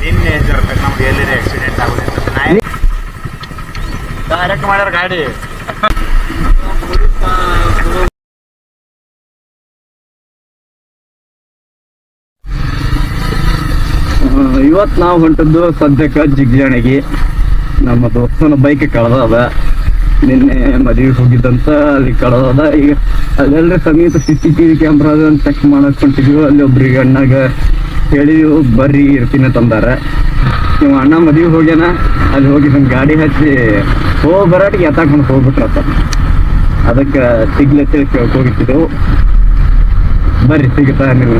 ನಿನ್ನೆ ಜರ್ಬೇಕು ನಮ್ದು ಎಲ್ಲಿದೆ ಆಕ್ಸಿಡೆಂಟ್ ಆಗೋದು ನಾಯಿ ಡೈರೆಕ್ಟ್ ಮಾಡ್ಯಾರ ಗಾಡಿ. ಇವತ್ತು ನಾವು ಹೊಂಟದ್ದು ಸದ್ಯಕ್ಕೆ ಜಿಗ್ಜಾಣಿಗೆ ನಮ್ಮ ದೋಸ್ತನ ಬೈಕ್ ಕಳೆದದ. ನಿನ್ನೆ ಮದುವೆ ಹೋಗಿದ್ದಂತ ಅಲ್ಲಿ ಕಳೆದದ ಈಗ ಅಲ್ಲೆಲ್ಲ ಸಮೀಪ C C T V camera check ಮಾಡಕ್ ಅಲ್ಲಿ ಒಬ್ರಿಗೆ ಅಣ್ಣಾಗ ಹೇಳಿದ್ವು ಬರ್ರಿ, ಇರ್ತೀನಿ ತಂದಾರ. ನೀವು ಅಣ್ಣ ಮದುವೆ ಹೋಗ್ಯಾನ? ಅಲ್ಲಿ ಹೋಗಿ ನಮ್ಮ ಗಾಡಿ ಹಚ್ಚಿ ಹೋಗ್ ಬರಾಟಿಗೆ ಎತ್ತಾಕೊಂಡು ಹೋಗ್ಬಿಟ್ರತ್ತ ಅದಕ್ಕೆ ಸಿಗ್ಲತ್ತೇಳಿ ಕೇಳಕ್ ಹೋಗಿತ್ತಿದ್ದೆವು ಬರ್ರಿ, ಸಿಗುತ್ತಾ ನೀವು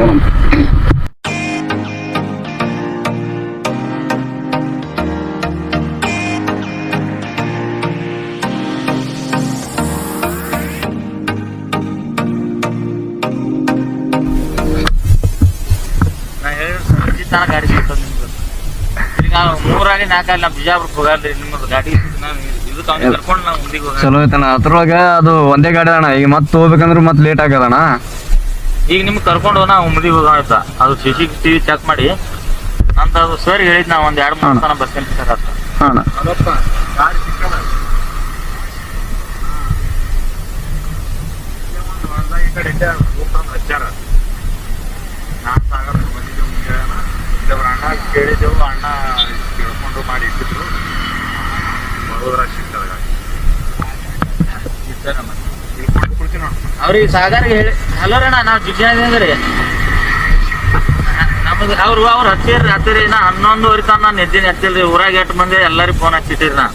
ಮೂರಾಗಿ ನಾಲ್ಕಾಗಿ ನಾ ಬಿಜಾಪುರಕ್ಕೆ ಹೋಗಲ್ರಿ ನಿಮ್ಮದು ಗಾಡಿ ನಾನು ಕರ್ಕೊಂಡು ನಾವು ಮುಂದಿಗೆ ಹೋಗ ಚಲೋ ಐತಣ್ಣ. ಅದ್ರೊಳಗ ಅದು ಒಂದೇ ಗಾಡಿ ಅಣ್ಣ. ಈಗ ಮತ್ತೆ ಹೋಗ್ಬೇಕಂದ್ರೆ ಮತ್ತೆ ಲೇಟ್ ಆಗದಣ್ಣ ಈಗ ನಿಮ್ಗೆ ಕರ್ಕೊಂಡು ಹೋಗೋಣ ಮುಂದಿಗೆ ಹೋಗೋಣ ಅದು C C T V check ಮಾಡಿ. ನಂದು ಅದು ಸರ್ ಹೇಳಿದ್ ನಾ ಒಂದು ಎರಡು ಮೂರು ತನ ಬಸ್ ಸರ್ ಅಂತ ಹಾ ಅಣ್ಣ. ಅಣ್ಣ. ಕೇಳಿದ್ದೆವು ಅಣ್ಣ ಕೇಳ್ಕೊಂಡು ಮಾಡಿ ಇಟ್ಟಿದ್ರು. ಬರೋದ್ರ ಸಿಗ್ತದ ಅವ್ರಿಗೆ ಸಾಗರ್ಗೆ ಹೇಳಿ ಹಲೋ ಅಣ್ಣ ನಾವು ಜಿಜ್ಜಾನಿದ್ರಿ ನಮಗೆ ಅವ್ರು ಅವ್ರು ಹಚ್ಚಿರಿ ಹತ್ತಿರ ನಾ ಹನ್ನೊಂದುವರೆ ತನ ನಾನು ಎದ್ದೀನಿ ಹಚ್ಚಿಲ್ರಿ ಊರಾಗ ಎಷ್ಟು ಮಂದಿ ಎಲ್ಲರಿಗೂ ಫೋನ್ ಹಚ್ಚಿಟ್ಟಿರಿ ನಾ.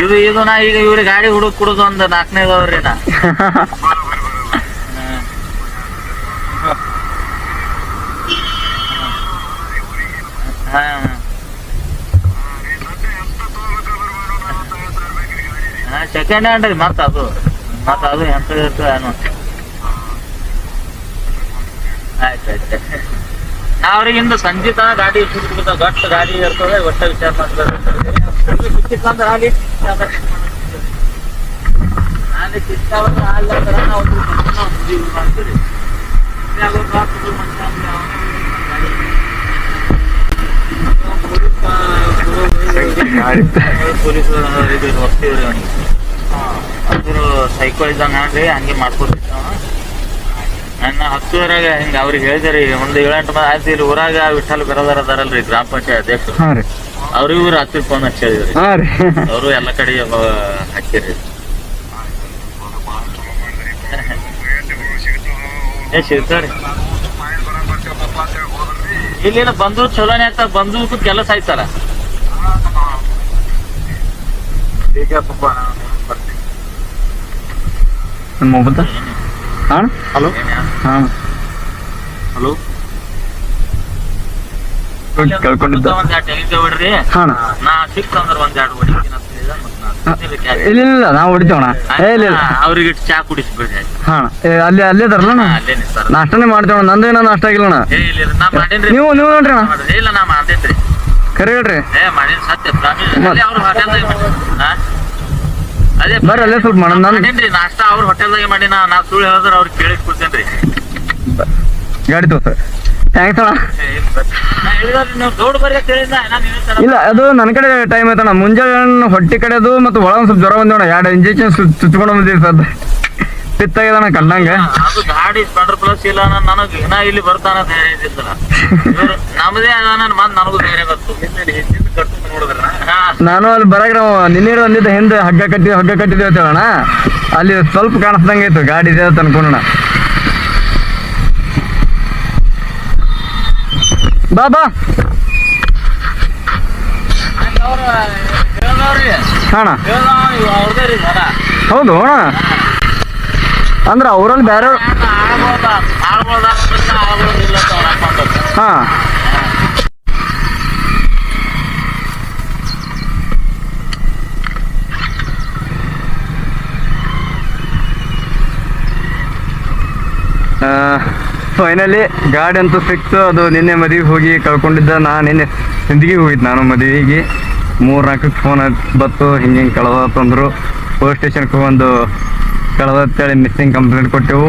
ಇದು ಇದು ನಾ ಈಗ ಇವ್ರಿಗೆ ಗಾಡಿ ಹುಡುಕ್ ಕುಡುದು ಒಂದು ನಾಲ್ಕನೇದವ್ರಿ ನಾ ಹಾ ಹಾ ಸೆಕೆಂಡ್ ಹ್ಯಾಂಡ್ ರೀ ಮತ್ತೆ ಅದು. ಮತ್ತೆ ಅದು ಎಂತ ಇರ್ತದೆ ಏನು. ಆಯ್ತು ಆಯ್ತು. ನಾ ಅವ್ರಿಗಿಂದ ಸಂಜೆ ತನ ಗಾಡಿ ಸುತ್ತ ಗಟ್ಟ ಗಾಡಿ ಇರ್ತದೆ ಒಟ್ಟ ವಿಚಾರ ಮಾಡ್ತಾರೆ. ಸಿಕ್ಕಿತ್ತಂದ್ರೆ ಅಲ್ಲಿ ನಾನು ಸಿಕ್ಕಾವಲ್ಲ ಅಂದ್ರೆ ನಾವು ಮಾಡ್ತೀವಿ. ಪೊಲೀಸ್ ಇದು ಅದ್ರ ಸೈಕೋ ಇದ್ದಂಗ ನೋಡ್ರಿ ಹಂಗೆ ಮಾಡ್ಕೊತಿರ್ತಾವ ನನ್ನ ಹತ್ತುವರೆಗೆ ಹಿಂಗ ಅವ್ರಿಗೆ ಹೇಳಿದ್ರಿ ಒಂದು ಏಳೆಂಟು ಮಂದಿ ಆಯ್ತು ಇಲ್ಲಿ ಊರಾಗ ವಿಠಲ್ ಬರೋದಾರ ಅದಾರಲ್ರಿ ಗ್ರಾಮ ಪಂಚಾಯತ್ ಅಧ್ಯಕ್ಷರು. ಅವ್ರಿಗೂ ರಾತ್ರಿ ಫೋನ್ ಹಚ್ಚಿದ್ರಿ ಅವರು ಎಲ್ಲ ಕಡೆ ಹಚ್ಚಿರಿ ಏ ಸಿಗ್ತಾವ್ರಿ ಇಲ್ಲಿನ ಬಂದು ಚಲೋನೇ ಆಯ್ತ ಬಂದು ಕೆಲಸ ಆಯ್ತಲ್ಲ. ನನ್ನ ಮೊಬೈಲ್ ಹಾ ಹಲೋ ಹಾ ಹಲೋ ಕಳ್ಕೊಂಡಿದ್ದ ಒಂದ್ ಎರಡು ತೆಗಿತೇವೆ ಬಿಡ್ರಿ ಹಾ ಅಣ್ಣ. ನಾ ಸಿಕ್ತ ಅಂದ್ರ ಒಂದ್ ಎರಡು ಅಂತ ಹೇಳಿದ ಮತ್ತ್ ನಾ ಸಿಕ್ತಿಲ್ಲ ಕ್ಯಾರೆ. ಇಲ್ಲ ಇಲ್ಲ ನಾವು ಹೊಡಿತೇವಣ ಏ ಇಲ್ಲ ಅವ್ರಿಗೆ ಚಾ ಕುಡಿಸ್ಬಿಡ್ರಿ. ಆಯ್ತು. ಹಾ. ಅಣ್ಣ. ಏ, ಅಲ್ಲಿ ಅಲ್ಲೇ ಸರ್. ನಾಷ್ಟನೇ ಮಾಡ್ತೇವಣ ನಂದು ಏನೋ ನಾಷ್ಟ ಆಗಿಲ್ಲ ಅಣ್ಣ. ಏ ಇಲ್ಲ ಇಲ್ಲ, ನಾ ಮಾಡೇನ್ರಿ. ನೀವು ನೀವು ನೋಡ್ರಿ ಇಲ್ಲ ನಾ ಮಾಡ್ತೇನ್ರಿ. ಕರೆ ಹೇಳ್ರಿ. ಸತ್ಯ ಪ್ರಾಮಿಸ್ ಮತ್ತ್? ಅಲ್ಲೇ ಅವ್ರ ಹೋಟೆಲ್ದಾಗ ಹಾ ಅದೇ ಬರ್ರಿ ಅಲ್ಲೇ ಸ್ವಲ್ಪ ಮಾಡೋಣ ನಾನು ಮಾಡೇನ್ರಿ ನಾಷ್ಟಾ ಅವ್ರ ಹೋಟೆಲ್ದಾಗೆ ಮಾಡಿ ನಾ ನಾ ಸುಳ್ಳು ಹೇಳಿದ್ರೆ ಅವ್ರಿಗೆ ಕೇಳಿ ಕೊಡ್ತೇನ್ರಿ. ಗಾಡಿ ತೋರ್ಸ. ಥ್ಯಾಂಕ್ಸ್ ಅಣ್ಣ. ಇಲ್ಲ ಬರ್ರಿ. ನಾ ಹೇಳಿದ್ರಿ ನೀವು ದೊಡ್ಡ ಬರ್ರಿ ಅಂತ ಹೇಳಿದ್ನ ನಾ ನೀವೇ ತರ ಇಲ್ಲ ಅದು ನನ್ನ ಕಡೆ ಟೈಮ್ ಐತಣ್ಣ ಮುಂಜಾನೆ ಹೊಟ್ಟೆ ಕಡೆದು ಮತ್ತು ಒಳಗೆ ಸ್ವಲ್ಪ ಜ್ವರ ಬಂದೋಣ ಎರಡು ಇಂಜೆಕ್ಷನ್ ಚುಚ್ಕೊಂಡು ಬಂದಿರ್ತದೆ ಸದ್ ಪಿತ್ತಾಗ್ಯದಣ್ಣ ಕಂಡಂಗ ಅದು ಗಾಡಿ ಸ್ಪೆಂಡರ್ ಪ್ಲಸ್ ಇಲ್ಲ ಅನ್ನೋದ್ ನನಗ್ ಇನ್ನ ಇಲ್ಲಿ ಬರ್ತಾನ ಧೈರ್ಯ ಇದ್ದಿದ್ದಲ್ಲ ಇವ್ರು ನಮ್ಮದೇ ಅದ ಮತ್ ನನಗೂ ಧೈರ್ಯ ಗೊತ್ತು ನಾನು ಅಲ್ಲಿ ಬರಾಗ ನಿನ್ನೆ ಒಂದಿದ್ದ ಹಿಂದೆ ಹಗ್ಗ ಕಟ್ಟಿ ಹಗ್ಗ ಕಟ್ಟಿದ್ದೇವೆ ಅಂತೇಳಣ್ಣ ಅಲ್ಲಿ ಸ್ವಲ್ಪ ಕಾಣಿಸ್ದಂಗೆ ಇತ್ತು ಗಾಡಿ ಇದೆ ಅಂತ ಅನ್ಕೊಂಡಣ ಬಾ ಹೌದು ಅಣ್ಣ ಅಂದ್ರೆ ಅವರಲ್ಲಿ ಬೇರೆ ಹಾ. ಫೈನಲಿ ಗಾಡಿ ಅಂತೂ ಸಿಕ್ತು ಅದು ನಿನ್ನೆ ಮದುವೆಗೆ ಹೋಗಿ ಕಳ್ಕೊಂಡಿದ್ದ. ನಾ ನಿನ್ನೆ ಹಿಂದಿಗೆ ಹೋಗಿದ್ದು ನಾನು ಮದುವೆಗೆ. ಮೂರು ನಾಲ್ಕಕ್ಕೆ ಫೋನ್ ಬತ್ತು ಹಿಂಗೆ ಹಿಂಗೆ ಕಳೆದತ್ತಂದ್ರು ಪೊಲೀಸ್ ಸ್ಟೇಷನ್ಗೆ ಒಂದು ಕಳೆದತ್ತೇಳಿ ಮಿಸ್ಸಿಂಗ್ ಕಂಪ್ಲೇಂಟ್ ಕೊಟ್ಟೆವು.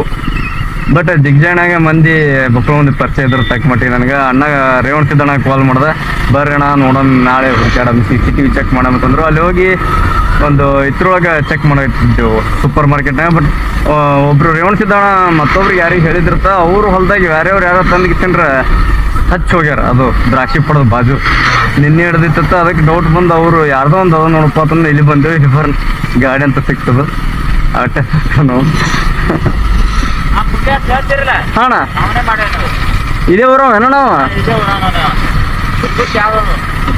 ಬಟ್ ದಿಗ್ಜಾಣಾಗ ಮಂದಿ ಬಕ್ಳು ಮಂದಿ ಪರಿಚಯ ಇದ್ರ ತಕ್ಕ ಮಟ್ಟಿಗೆ ನನಗೆ. ಅಣ್ಣ ರೇವಣ್ ಸಿದ್ದಣ್ಣ ಕಾಲ್ ಮಾಡ್ದೆ. ಬರ್ರಿ ನೋಡೋಣ ನಾಳೆ ಹುಡುಕಾಡಮ್ C C T V check ಮಾಡಮ್ ಅಂತಂದ್ರು. ಅಲ್ಲಿ ಹೋಗಿ ಒಂದು ಇದ್ರೊಳಗೆ ಚೆಕ್ ಮಾಡಿದ್ದೆವು ಸೂಪರ್ ಮಾರ್ಕೆಟ್ನಾಗ ಬಟ್ ಒಬ್ರು ರೇವಣ್ ಸಿದ್ದಣ್ಣ ಮತ್ತೊಬ್ರಿಗೆ ಯಾರಿಗೆ ಹೇಳಿದಿರ್ತ ಅವರು ಹೊಲ್ದಾಗ ಯಾರ್ಯಾವ್ರು ಯಾರೋ ತಂದು ತಿಂದ್ರೆ ಹಚ್ಚಿ ಹೋಗ್ಯಾರ. ಅದು ದ್ರಾಕ್ಷಿ ಪಡೋದು ಬಾಜು. ನಿನ್ನೆ ಹಿಡ್ದಿತ್ತ ಅದಕ್ಕೆ ಡೌಟ್ ಬಂದು ಅವರು ಯಾರ್ದೋ ಒಂದು ಅದ ನೋಡಪ್ಪ ಅಂತಂದ್ರೆ ಇಲ್ಲಿ ಬಂದೇವು. ಇಲ್ಲಿ ಗಾಡಿ ಅಂತ ಸಿಕ್ತದ. ಆಟ ಹಾಣ. ಇದೇ ಬರೋ ಏನೋ ನಾವು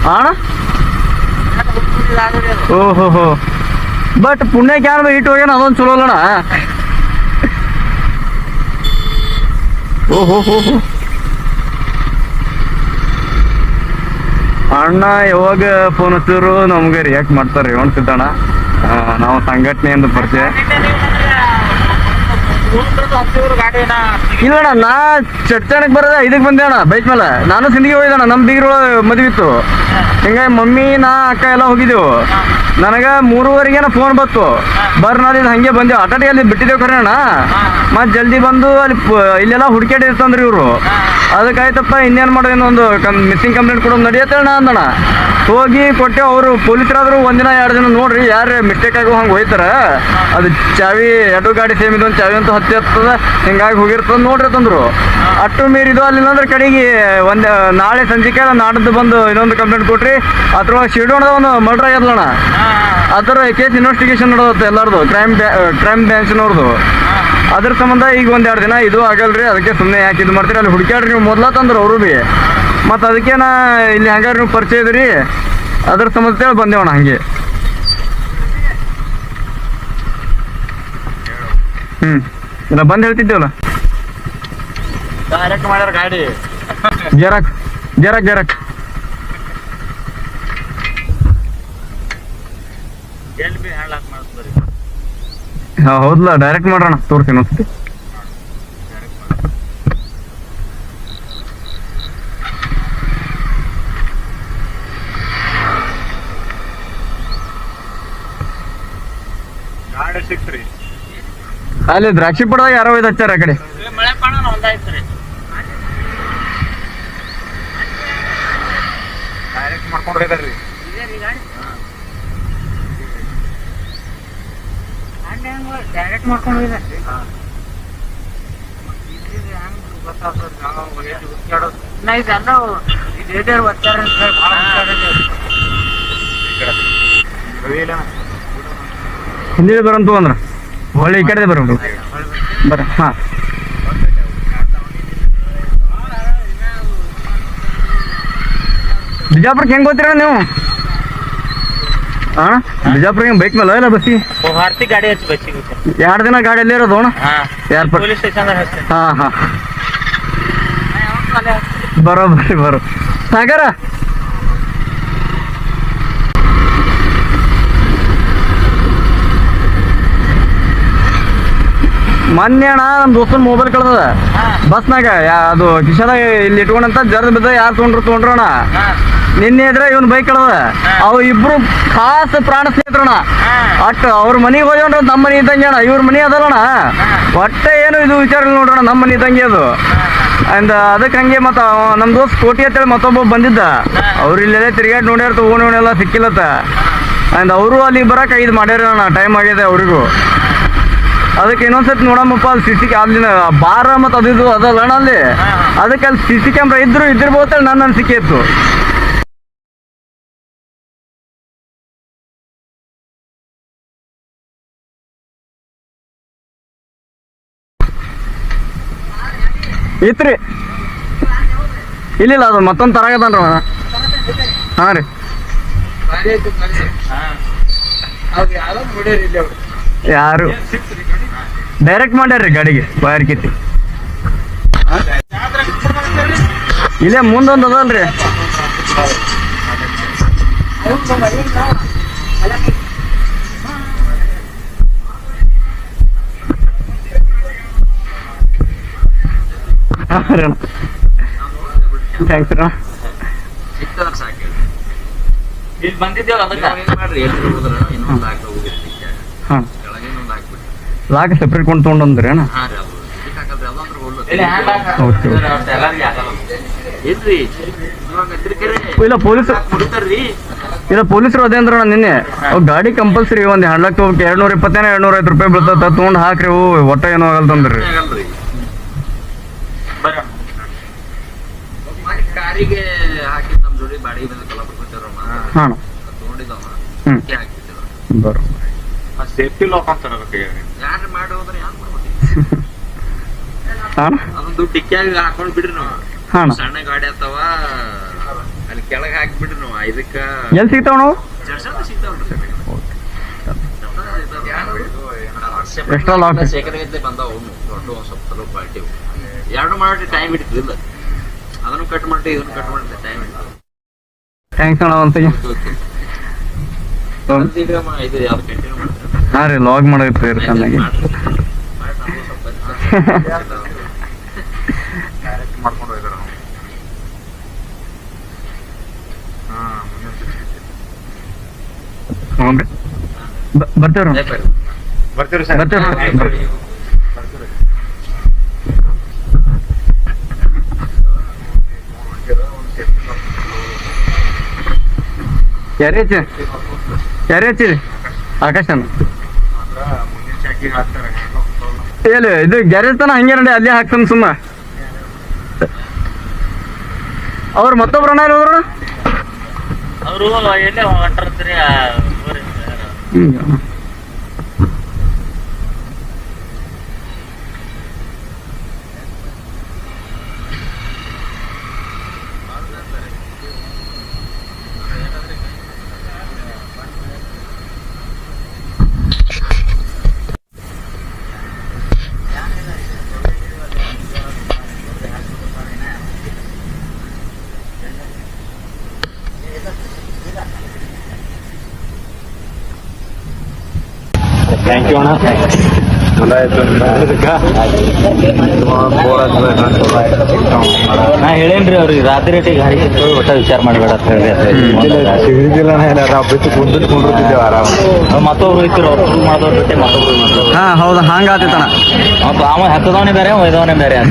ಅಣ್ಣ ಓಹೋ ಹೋ ಬಟ್ ಪುಣ್ಯ ಯಾರು ಇಟ್ಟು ಹೋಗ್ಯಾನ ಅದೊಂದು ಚಲೋ ಅಲ್ಲಣ್ಣ. ಓಹೋ ಹೋ ಹೋ ಅಣ್ಣ ಯಾವಾಗ ಫೋನ್ ಹಚ್ಚಿದ್ರು ನಮ್ಗೆ ರಿಯಾಕ್ಟ್ ಮಾಡ್ತಾರೆ ಅಣ್ಣ? ನಾವು ಸಂಘಟನೆಯಿಂದ ಪರಿಚಯ ಇಲ್ಲಣ್ಣ, ನಾ ಚಡ್ಚಾಣಕ್ ಬರೋದ ಇದಕ್ಕೆ ಬಂದೆ ಅಣ್ಣ, ಬೈಕ್ ಮೇಲೆ. ನಾನು ಸಿಂಧಿಗೆ ಹೋಗಿದ್ದಣ್ಣ ನಮ್ಮ ಬೀಗ್ರ ಮದುವೆ ಇತ್ತು. ಹಿಂಗಾಗಿ ಮಮ್ಮಿ, ನಾ, ಅಕ್ಕ ಎಲ್ಲ ಹೋಗಿದ್ದೆವು. ನನಗೆ ಮೂರುವರೆಗೆ ಫೋನ್ ಬಂತು. ಬರ್ ನಾಳೆ ಹಂಗೆ ಬಂದೆವು. ಅಟಾಟಿ ಅಲ್ಲಿ ಬಿಟ್ಟಿದ್ದೇವೆ ಕರೆ ಅಣ್ಣ. ಮತ್ ಜಲ್ದಿ ಬಂದು ಅಲ್ಲಿ ಇಲ್ಲೆಲ್ಲ ಹುಡುಕಾಡಿರ್ತಂದ್ರಿ ಇವರು. ಅದಕ್ಕಾಯ್ತಪ್ಪ, ಇನ್ನೇನ್ ಮಾಡೋದು ಒಂದು ಮಿಸ್ಸಿಂಗ್ ಕಂಪ್ಲೇಂಟ್ ಕೊಡೋದು ನಡೆಯತ್ತೆ ಅಣ್ಣ ಅಂದಣ ಹೋಗಿ ಕೊಟ್ಟೆ ಅವರು, ಪೊಲೀಸರಾದ್ರು ಒಂದಿನ ಎರಡು ದಿನ ನೋಡ್ರಿ ಯಾರು ಮಿಸ್ಟೇಕ್ ಆಗೋ ಹಂಗೆ ಹೋಯ್ತಾರ. ಅದು ಚಾವಿ ಎರಡು ಗಾಡಿ ಸೇಮ್ ಇದೊಂದು ಚಾವಿ ಅಂತೂ ಹತ್ತಿ ಹತ್ತದ. ಹಿಂಗಾಗಿ ಹೋಗಿರ್ತದ ನೋಡ್ರಿ ತಂದ್ರು. ಅಟ್ಟು ಮೀರಿದು ಅಲ್ಲಿಲ್ಲ ಅಂದ್ರೆ ಕಡೆಗೆ ಒಂದು ನಾಳೆ ಸಂಜಿಕೆ ನಾಡದ್ದು ಬಂದು ಇನ್ನೊಂದು ಕಂಪ್ಲೇಂಟ್ ಕೊಟ್ರಿ. ಅದ್ರೊಳಗೆ ಶಿಡೋಣದ ಒಂದು ಮರ್ಡರ್ ಆಗ್ಯದಣ್ಣ ಅದರ ಕೇಸ್ ಇನ್ವೆಸ್ಟಿಗೇಷನ್ ನಡೆದತ್ತೆ ಎಲ್ಲಾರ್ದು ಕ್ರೈಮ್ ಕ್ರೈಮ್ ಬ್ರಾಂಚ್ನವ್ರದ್ದು ಅದ್ರ ಸಂಬಂಧ ಈಗ ಒಂದೆರಡು ಎರಡು ದಿನ ಇದು ಆಗಲ್ರಿ ಅದಕ್ಕೆ ಸುಮ್ಮನೆ ಯಾಕೆ ಇದು ಮಾಡ್ತೀರಿ? ಅಲ್ಲಿ ಹುಡುಕ್ಯಾಡ್ರಿ ನೀವು ಮೊದ್ಲ ತಂದ್ರು ಅವರು ಬಿ. ಮತ್ತು ಅದಕ್ಕೆ ನಾ ಇಲ್ಲಿ ಹಂಗಾರೆ ನೀವು ಪರಿಚಯ ಇದ್ರಿ? ಅದ್ರ ಸಂಬಂಧ ಬಂದೇವಣ್ಣ ಹಂಗೆ. ಹ್ಮ್. ಇಲ್ಲ ಬಂದ್ ಹೇಳ್ತಿದ್ದೇವಲ್ಲ? ಡೈರೆಕ್ಟ್ ಮಾಡ್ಯಾರ ಗಾಡಿ? ಜರಕ್ ಜರಕ್ ಜರಕ್. ಹೌದಲ್ಲ ಡೈರೆಕ್ಟ್ ಮಾಡೋಣ ತೋರ್ತೀನಿ ಒಂದ್ಸತಿ ಗಾಡಿ ಸಿಕ್ತ್ರಿ ಅಲ್ಲಿ ದ್ರಾಕ್ಷಿ ಪಡದಾಗ ಯಾರೋ ಇದು ಹಚ್ಚಾರ ಆ ಕಡೆ. ಡೈರೆಕ್ಟ್ ಮಾಡ್ಕೊಂಡು ನಾ ಇದೆಲ್ಲ ಒತ್ತಾರ ಹಿಂದಿ ಬರಂತು ಅಂದ್ರ ಒಳ್ಳೆ ಈ ಕಡೆ ಬರೋದು ಬರ್ರಿ ಹಾ ಬಿಜಾಪುರಕ್ಕೆ ಹೆಂಗ್ ಹೋಗ್ತೀರ ನೀವು ಹಾ ಬಿಜಾಪುರ ಬೈಕ್ ಮೇಲೆ ಇಲ್ಲ ಬಸ್ಸಿ ಭಾರತಿ ಗಾಡಿ ಹಚ್ಚಿ ಬಚ್ಚಿಗೆ ಎರಡು ದಿನ ಗಾಡಿಯಲ್ಲಿ ಇರೋದು ಅಣ್ಣ ಹಾ ಯಾರ್ ಪರ್- ಪೊಲೀಸ್ ಸ್ಟೇಷನ್ ಹಚ್ಚಿ ಹಾ ಹಾ ಬರೋ ಬರ್ರಿ ಬರೋ ಸಾಗರ ಮೊನ್ನೆ ಅಣ್ಣ ನಮ್ಮ ದೋಸ್ತನ ಮೊಬೈಲ್ ಕಳ್ದದ. ಬಸ್ನಾಗ ಅದು ಕಿಶದಾಗ ಇಲ್ಲಿ ಇಟ್ಕೊಂಡಂತ ಜರ್ದ ಬಿದ್ದ ಯಾರು ತೊಗೊಂಡ್ರು ತೊಗೊಂಡ್ರಣ ನಿನ್ನೆ ಇದ್ರೆ ಇವನ್ ಬೈಕ್ ಕಳ್ದ ಅವ್ ಇಬ್ರು ಖಾಸ್ ಪ್ರಾಣ ಸ್ನೇಹಿತರಣ ಅಟ್ ಅವ್ರ ಮನೆಗೆ ಹೋದ್ಕೊಂಡ್ರ ನಮ್ಮ ಮನೆ ಇದ್ದಂಗೆ ಅಣ್ಣ. ಇವ್ರ ಮನೆ ಅದಲ್ಲಣ್ಣ ಒಟ್ಟೆ ಏನು ಇದು ವಿಚಾರ ಇಲ್ಲ ನೋಡ್ರಣ ನಮ್ಮ ಮನೆ ಇದ್ದಂಗೆ ಅದು. ಅಂದ ಅದಕ್ಕೆ ಹಂಗೆ ಮತ್ತ ನಮ್ ದೋಸ್ತ್ ಕೋಟಿ ಅಂತೇಳಿ ಮತ್ತೊಬ್ಬ ಬಂದಿದ್ದ. ಅವ್ರು ಇಲ್ಲೆಲ್ಲ ತಿರ್ಗಾಟ್ ನೋಡ್ಯಾರ ಎಲ್ಲ ಸಿಕ್ಕಿಲ್ಲತ್ತ ಅಂಡ್ ಅವರು ಅಲ್ಲಿ ಬರಕ್ ಐದು ಮಾಡ್ಯಾರ ಅಣ್ಣ. ಟೈಮ್ ಆಗಿದೆ ಅವ್ರಿಗೂ. ಅದಕ್ಕೆ ಇನ್ನೊಂದ್ಸತಿ ನೋಡಮ್ಮಪ್ಪ ಅಲ್ಲಿ ಸಿ ಸಿ ಅಲ್ಲಿನ ಬಾರ ಮತ್ತು ಅದು ಇದು ಅದಲ್ಲ ಅಣ್ಣ ಅಲ್ಲಿ? ಅದಕ್ಕೆ ಅಲ್ಲಿ ಸಿ ಸಿ ಕ್ಯಾಮ್ರಾ ಇದ್ರು ಇದ್ದಿರ್ಬೋದು ನನ್ನ ಅನಿಸಿಕೆ ಇತ್ತು. ಇತ್ರಿ. ಇಲ್ಲಿಲ್ಲ ಅದು ಮತ್ತೊಂದು ತರಾಗದನ್ರ ಹಾಂ ರೀ. ಯಾರು? ಡೈರೆಕ್ಟ್ ಮಾಡ್ಯಾರ್ರಿ ಗಾಡಿಗೆ ವೈರ್ ಕಿತ್ತಿ. ಇಲ್ಲೇ ಮುಂದೊಂದು ಅದಲ್ರಿ. ಥ್ಯಾಂಕ್ಸ್ ರೀ ಇಲ್ಲಿ ಬಂದಿದ್ದೇವ ಅದಕ್ಕೆ? ಹಾಂ. ಲಾಕ್ ಸೆಪ್ರೇಟ್ ಕೊಂಡು ತೊಗೊಂಡಂದ್ರಿ ಅಣ್ಣ ಇಲ್ಲ ಪೊಲೀಸ್ ಇಲ್ಲ ಪೊಲೀಸರು ಅದೇ ಅಂದ್ರ ನಿನ್ನೆ. ಅವ್ ಗಾಡಿ ಕಂಪಲ್ಸರಿ ಒಂದ್ ಹಣ್ಣಕ್ ಹೋಗಕ್ಕೆ ಎರಡ್ ನೂರ ಇಪ್ಪತ್ತೇನೋ ಎರಡ್ ನೂರ ಐದು ರೂಪಾಯಿ ಬೀಳ್ತದ ತಗೊಂಡ್ ಹಾಕ್ರಿ ಅವು ಒಟ್ಟ ಏನೋ ಆಗಲ್ತಂದ್ರಿ ಕಾರಿಗೆ ಹಾಕಿದ್ ನಮ್ ಜೋಡಿ ಬಾಡಿಗೆ ಬಂದ ಕಲಾಪುರ ಬಿಟ್ಟಿರಮ್ಮ ಹಾ. ತಗೊಂಡಿದ್ದವ ಹ್ಮ್. ಹಾಕಿದ್ದಿಲ್ಲ ಬರೋ ಸೇಫ್ಟಿ ಲಾಕ್ ಅಂತಾರ ಅದಕ್ಕೆ. ಯಾರು ಮಾಡಿ ಹೋದ್ರೆ ಯಾರು ಅದೊಂದು ಟಿಕ್ಕಿಯಾಗ ಹಾಕೊಂಡ್ ಬಿಡ್ರಿ ನಾವು. ಸಣ್ಣ ಗಾಡಿ ಆತಾವ ಅಲ್ಲಿ ಕೆಳಗೆ ಹಾಕಿ ಬಿಡ್ರಿ ನಾವು. ಇದಕ್ಕ ಎಲ್ಲಿ ಸಿಗ್ತಾವ ನಾವು. ಶೇಖರಗತ್ತೆ ಬಂದಾವ. ಅವ್ನು ದೊಡ್ಡ ಒಂದ್ ಸ್ವಲ್ಪ ಎರಡು ಮಾಡಿ ಟೈಮ್ ಹಿಡಿತಿಲ್ಲ ಅದನ್ನು ಕಟ್ ಮಾಡಿ ಇದನ್ನು ಕಟ್ ಮಾಡಿ ಟೈಮ್ ಹಿಡಿತು ಥ್ಯಾಂಕ್ಸ್ ಅಣ್ಣ ಮ- ಇದು ಯಾವ್ದು ಹಾ ರೀ ಲಾಗ್ ಮಾಡೈತ್ರಿ ಚೆನ್ನಾಗಿ ಬರ್ತೇವ್ರಿ? ಬರ್ತೀರಿ ಬರ್ತೇವ್ರಿ? ಯಾರೇ ಹಚ್ಚಿ ಯಾರೇ ಹಚ್ಚಿರಿ? ಎಲ್ಲಿ ಇದು ಗ್ಯಾರೇಜ್ ತನ ಹಂಗೆ ನಡಿ ಅಲ್ಲೇ ಹಾಕ್ತಾನ ಸುಮ್ಮ ಅವ್ರು ಮತ್ತೊಬ್ರು ಅಣ್ಣ ಹೋದ್ರ ಅವರು ಎಲ್ಲೇ ಹೊಂಟಿರ್ತೀರಿ ಥ್ಯಾಂಕ್ ಯು ಅಣ್ಣ ನಾ ಹೇಳೇನ್ರಿ ಅವ್ರಿಗೆ ರಾತ್ರಿ ರೇಟಿಗೆ ಹಾರಿ ಒಟ್ಟ ವಿಚಾರ ಮಾಡಬೇಡ ಅಂತ ಹೇಳಿ. ಆರಾಮ. ಮತ್ತೊಬ್ರು ಇತ್ತು ಅವ್ರು ಮಾಡೋದ್ರ ಜೊತೆ ಮತ್ತೊಬ್ರು ಹಾ ಹೌದು ಹಂಗ ಆತಿತ್ತಣ್ಣ ಮತ್ತು ಅವ ಹತ್ತದವನೇ ಬೇರೆ ಒಯ್ದವನೇ ಬೇರೆ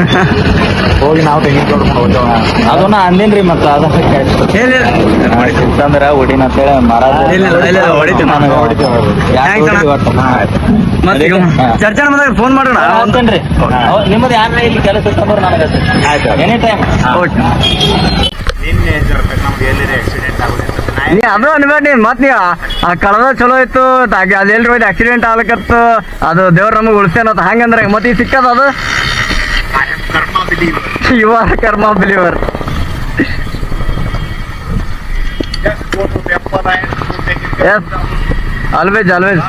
ಹೋಗಿ ನಾವು ಹೋಗ್ತೇವ ಅದನ್ನ ಅಂದಿನ್ರಿ ಮತ್ತೆ ಅದ ಅಂತಂದ್ರ ಹೊಡಿನ ಅಂತೇಳಿ ಇಲ್ಲ, ಇಲ್ಲ, ಹೊಡಿತೀನಿ. ಚರ್ಚೆ ಬಂದಾಗ ಫೋನ್ ಮಾಡೋಣ. ಅಂತೇನ್ರಿ ನಿಮ್ಮದು ಯಾರ ಇಲ್ಲಿ ಕೆಲಸ ನನಗೆ ಎನಿ ಟೈಮ್ ಓಕೆ. ನಿನ್ನೆ ನಮ್ಗೆ ಎಲ್ಲಿ ಆಕ್ಸಿಡೆಂಟ್ ಆಗೋದಿತ್ತು ನೀ ಅದು ಅನ್ಬೇಡಿ ಮತ್ ನೀ ಕಳೆದ ಚಲೋ ಇತ್ತು ಅದೆಲ್ರಿ ಹೋಯ್ತು ಆಕ್ಸಿಡೆಂಟ್ ಆಗ್ಲಿಕತ್ತು ಅದು ದೇವ್ರ ನಮಗೆ ಅಂತ ಹಂಗಂದ್ರೆ ಮತ್ತೆ ಈಗ ಸಿಕ್ಕದ ಅದು? You are karma believer yes always always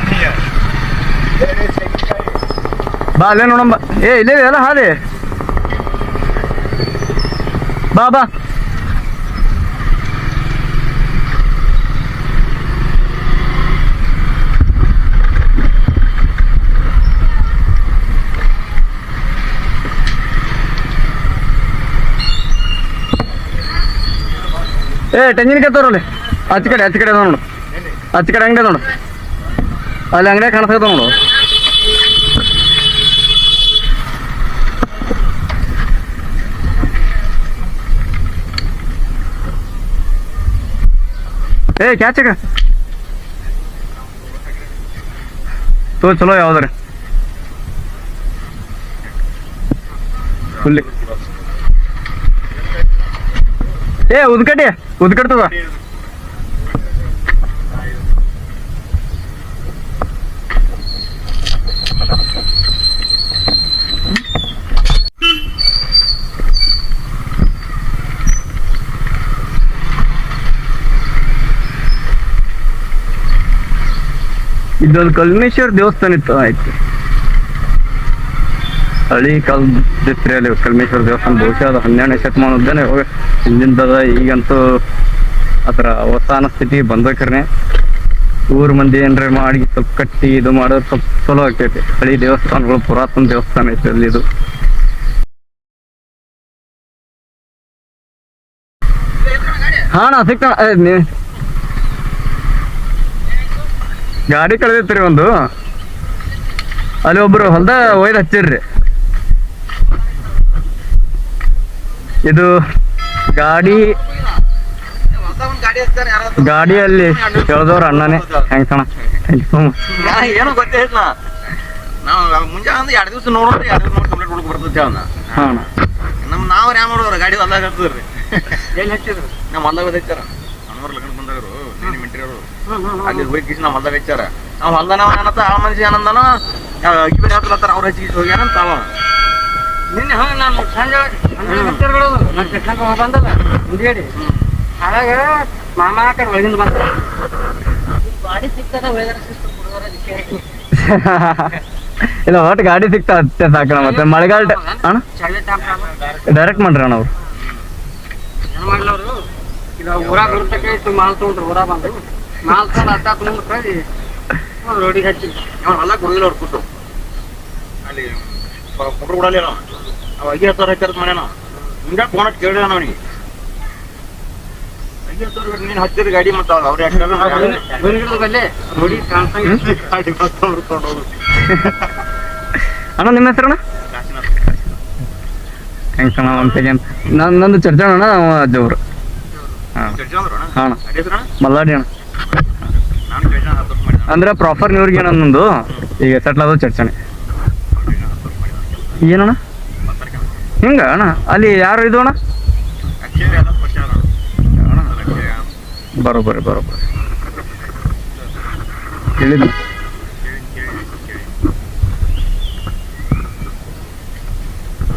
ಬಾ ಅಲ್ಲೇ ನೋಡಮ್ಮ ಏ ಇಲ್ಲೇ ಎಲ್ಲ ಹಾದಿ ಬಾ ಬಾ ಏ ತೆಂಗಿನಕಾಯಿ ತೋರಲ್ಲಿ ಆಚೆ ಕಡೆ ಆಚೆ ಕಡೆ ಅದಾವ ನೋಡು ಆಚೆ ಕಡೆ ಅಂಗಡಿ ನೋಡು ಅಲ್ಲಿ ಅಂಗಡಿಯಾಗ ಕಾಣಿಸ್ತದ ನೋಡು ಏ ಕ್ಯಾಚಕ ತೋ ಚಲೋ ಯಾವ್ದಾರ. ಫುಲ್ಲಿ ಏ ಉದ್ಕಡ್ಡಿ ಉದ್ಕಡ್ತದ ಇದೊಂದು ಕಲ್ಮೇಶ್ವರ ದೇವಸ್ಥಾನ ಇತ್ತು. ಆಯ್ತು. ಹಳಿ ಕಾಲದ ಅಲ್ಲಿ ಕಲ್ಮೇಶ್ವರ ದೇವಸ್ಥಾನ ಬಹುಶಃ ಅದು ಹನ್ನೆರಡನೇ ಶತಮಾನದ್ದೇನೆ ಹಿಂದಿಂದದ ಈಗಂತೂ ಅದರ ಅವಸಾನ ಸ್ಥಿತಿ ಬಂದಕ್ರೆ ಊರ್ ಮಂದಿ ಏನ್ರ ಮಾಡಿ ಸ್ವಲ್ಪ ಕಟ್ಟಿ ಇದು ಮಾಡೋದು ಸ್ವಲ್ಪ ಚಲೋ ಆಗ್ತೈತಿ ಹಳಿ ದೇವಸ್ಥಾನಗಳು ಪುರಾತನ ದೇವಸ್ಥಾನ ಐತೆ ಅಲ್ಲಿ ಇದು. ಹಾ ನಾ ಏ, ನೀ- ಗಾಡಿ ಕಳೆದೈತ್ರಿ ಒಂದು. ಅಲ್ಲಿ ಒಬ್ರು ಹೊಲ್ದ ಒಯ್ದು ಹಚ್ಚಿರ್ರಿ. ಇದು ಗಾಡಿ ಗಾಡಿಯಲ್ಲಿ ಕೇಳ್ದವ್ರ ಅಣ್ಣನೇ. ಹೆಂಗ್ ಸಣ್ಣ? ಥ್ಯಾಂಕ್ ಯು ಸೊ ಮಚ್ ನಾ ಏನೋ ಗೊತ್ತೇ ಇಲ್ಲ. ನಾವು ಮುಂಜಾನೆ ಒಂದು ಎರಡು ದಿವಸ ನೋಡೋದ್ರಿ ಎರಡು ದಿವಸ ನೋಡಿ ಕಂಪ್ಲೀಟ್ ಹುಡುಗ ಬರ್ತೈತೆ ಅವನ್ನ ನಮ್ಮ ನಾವು ಯಾವ ಮಾಡೋರು ಗಾಡಿ ಹೊಲ್ದಾಗ ಹಚ್ಚಿದ್ರಿ ಎಲ್ಲಿ ಹಚ್ಚಿದ್ರಿ? ನಮ್ಮ ಹೊಲ್ದಾಗ ಹಚ್ಚಾರ ಅಲ್ಲಿ ಹೋಗಿ ಕಿಶ್ ನಮ್ಮ ಹೊಲ್ದಾಗ ಹಚ್ಚಾರ ನಾವು ಹೊಲ್ದಾನ ಏನಂತ ಆ ಮನುಷ್ಯ ಏನಂದಾನ? ಇಬ್ಬರು ಹೇಳ್ತಾರ ಅವ್ರ ಹಚ್ಚಿ ಹೋಗ್ಯಾರಂತ ಅವ. ನಿನ್ನೆ ಹೋಗಿ ನಾನು ಸಂಜೆ ನಾನು ಕೃಷ್ಣಕ್ಕೆ ಹೋಗಿ ಬಂದಲ್ಲ ಹೇಳಿ. ಆಗ ಮಾಮ ಆ ಕಡೆ ಒಳಗಿಂದ ಬಂದ. ಗಾಡಿ ಸಿಗ್ತದ ವೇದರ ಸಿಸ್ಟಮ್ ಹುಡುಗರ ಇಲ್ಲ ಒಟ್ಟು ಗಾಡಿ ಸಿಗ್ತಾ ಸಾಕಣ ಮತ್ತೆ. ಮಳೆಗಾಲ ಅಣ್ಣ? ಡೈರೆಕ್ಟ್ ಮಾಡ್ರಿ ಅಣ್ಣ ಅವ್ರು. ಏನು ಇಲ್ಲ ಊರಾಗ ಬರ್ತಕ್ಕ ಇತ್ತು ಮಾಲ್ ತಗೊಂಡ್ರು ಊರಾಗ ಬಂದು ಮಾಲ್ ಸಲ ಹತ್ತ ತುಂಬ ಕಳಿ ರೋಡಿಗೆ ಹಚ್ಚಿ. ಅವ್ನು ಅಲ್ಲ ಹುಡುಗಿಲ್ಲ ಅವ್ರು ಕೂತು ಅಲ್ಲಿ ಕುಟ್ರು ಬಿಡಲಿಲ್ಲ ಅವ ಐದು ಹತ್ತು ಸಾವಿರ ಹಚ್ಚಾರ ಮನೇನ? ಹಿಂಗೆ ಫೋನ್ ಹಚ್ಚಿ ಕೇಳಿದ ಅವನಿಗೆ. ಐದು ಹತ್ತು ಸಾವಿರ ನೀನು ಹಚ್ಚಿದ ಗಾಡಿ ಮತ್ತು ಅವ್ರು ಬಲ್ಲೆ ರೋಡಿ ಕಾಣ್ಸಂಗ ಗಾಡಿ ಮತ್ತು ಅವ್ರು ಅಣ್ಣ ನಿಮ್ಮ ಹೆಸರಣ್ಣ ಥ್ಯಾಂಕ್ಸ್ ಅಣ್ಣ ಒಂದು ಸೆಕೆಂಡ್ ನಾನು ನಂದು ಚರ್ಚೆ ಅಣ್ಣ ಅವ ಅಜ್ಜವ್ರು ಹಾಂ. ಮಲ್ಲಾಡಿ ಅಣ್ಣ. ಅಂದ್ರೆ ಪ್ರಾಪರ್ ನೀವ್ರಿಗೆ ನಂದು ಈಗ ಸೆಟ್ಲ್ ಆದ ಚರ್ಚನೆ. ಏನಣ್ಣ? ಹಿಂಗ ಅಣ್ಣ? ಅಲ್ಲಿ ಯಾರು ಇದು ಅಣ್ಣ? ಬರೋಬರಿ ಬರೋಬರಿ ಹೇಳಿದ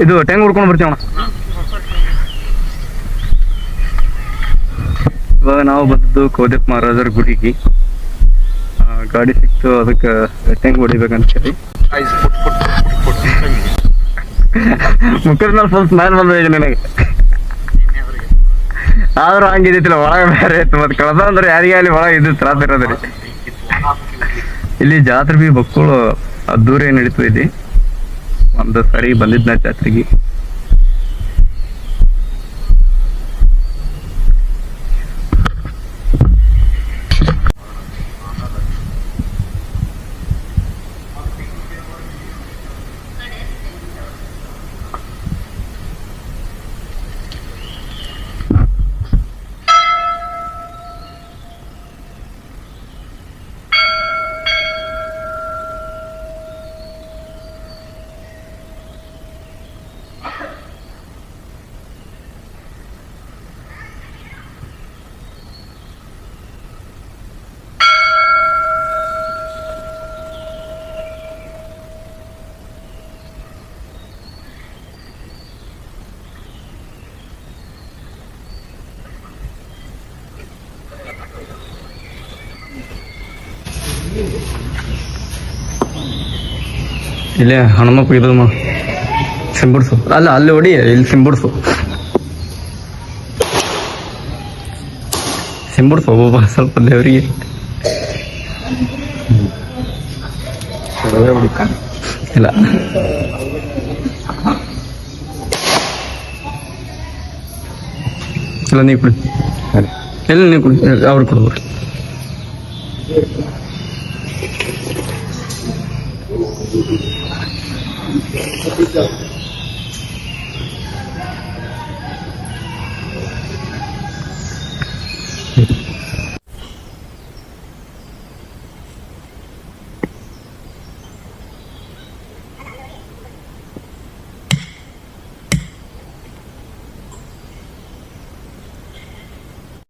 ಇದು ಟೆಂಗ್ ಹುಡ್ಕೊಂಡು ಬರ್ತೀವಣ್ಣ? ಇವಾಗ ನಾವು ಬಂದದ್ದು ಕೋದೆಪ್ ಮಹಾರಾಜರ ಗುಡಿಗೆ ಗಾಡಿ ಸಿಕ್ತು, ಅದಕ್ಕೆ ಟೆಂಗ್ ಹೊಡಿಬೇಕಂತ ಹೇಳಿ. ಮುಖದ ಫುಲ್ ಸ್ಮೈಲ್ ಬಂದ ಈಗ ನಿನಗೆ. ಆದ್ರೂ ಹಂಗಿದ್ದಿಲ್ಲ ಒಳಗೆ ಬೇರೆ ಇತ್ತು, ಮತ್ತೆ ಕಳೆದ ಅಂದ್ರೆ ಯಾರಿಗೆ ಅಲ್ಲಿ ಒಳಗೆ ಇದು ತ್ರಾಸ ಇರೋದ್ರಿ. ಇಲ್ಲಿ ಜಾತ್ರೆ ಬಿ ಮಕ್ಕಳು ಅದ್ದೂರಿ ನಡೀತು ಇಲ್ಲಿ ಒಂದು ಸರಿ ಬಂದಿದ್ನ ಜಾತ್ರೆಗೆ. ಇಲ್ಲೇ ಹನುಮಪ್ಪ ಇದು ಮಾ ಸಿಂಬುಡ್ಸು ಅಲ್ಲ ಅಲ್ಲಿ ಹೊಡಿ ಇಲ್ಲಿ ಸಿಂಬುಡ್ಸು ಸಿಂಬುಡ್ಸು ಒಬ್ಬೊಬ್ಬ ಸ್ವಲ್ಪ ದೇವರಿಗೆ ಇಲ್ಲ ಇಲ್ಲ ನೀವು ಕುಡಿ ಎಲ್ಲ ನೀವು ಕುಡಿ ಅವ್ರು ಕೊಡ್ಬೋದು Obrigado.